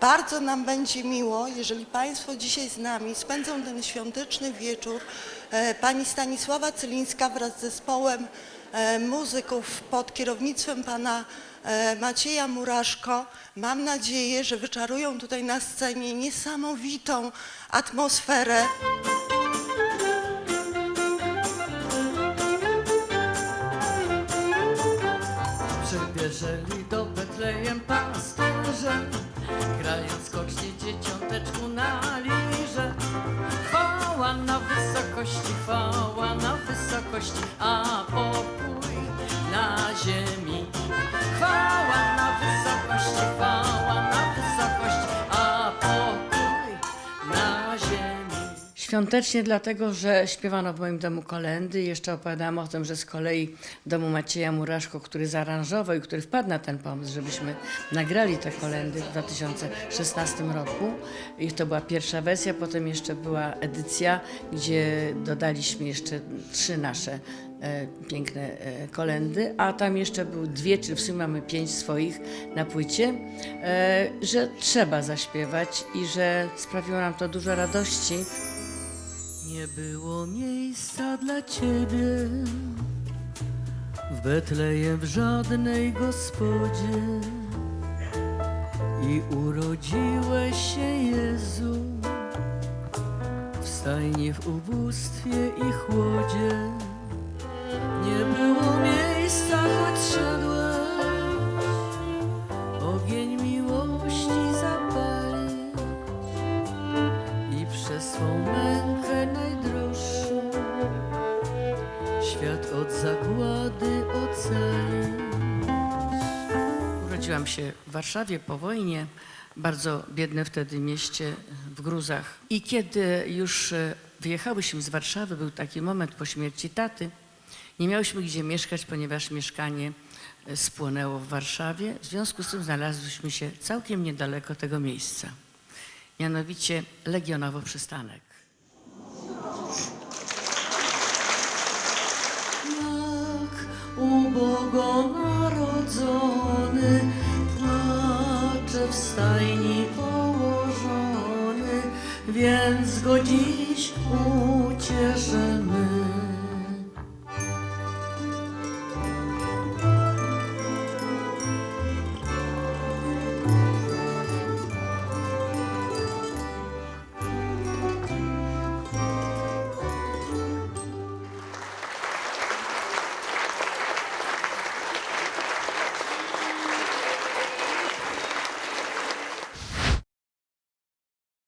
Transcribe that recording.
Bardzo nam będzie miło, jeżeli Państwo dzisiaj z nami spędzą ten świąteczny wieczór. E, Pani Stanisława Cylińska wraz z zespołem e, muzyków pod kierownictwem Pana e, Macieja Muraszko. Mam nadzieję, że wyczarują tutaj na scenie niesamowitą atmosferę. Przybierzeli do Betlejem pasterze, grając skocznie dzieciąteczku na lirze. Chwała na wysokości, chwała na wysokości, a Świątecznie dlatego, że śpiewano w moim domu kolendy. Jeszcze opowiadałam o tym, że z kolei w domu Macieja Muraszko, który zaaranżował i który wpadł na ten pomysł, żebyśmy nagrali te kolendy w 2016 roku. I to była pierwsza wersja, potem jeszcze była edycja, gdzie dodaliśmy jeszcze trzy nasze e, piękne e, kolendy, a tam jeszcze były dwie, czy w sumie mamy pięć swoich na płycie, e, że trzeba zaśpiewać i że sprawiło nam to dużo radości. Nie było miejsca dla ciebie. W Betlejem w żadnej gospodzie. I urodziłeś się Jezu. W stajni w ubóstwie i chłodzie. Nie było miejsca, choć szedłeś. Ogień miłości zapalić i przez swą świat od zagłady ocalić. Urodziłam się w Warszawie po wojnie, bardzo biedne wtedy mieście w gruzach. I kiedy już e, wyjechałyśmy z Warszawy, był taki moment po śmierci taty, nie miałyśmy gdzie mieszkać, ponieważ mieszkanie e, spłonęło w Warszawie. W związku z tym znalazłyśmy się całkiem niedaleko tego miejsca mianowicie Legionowo Przystanek. więc go ucieszymy.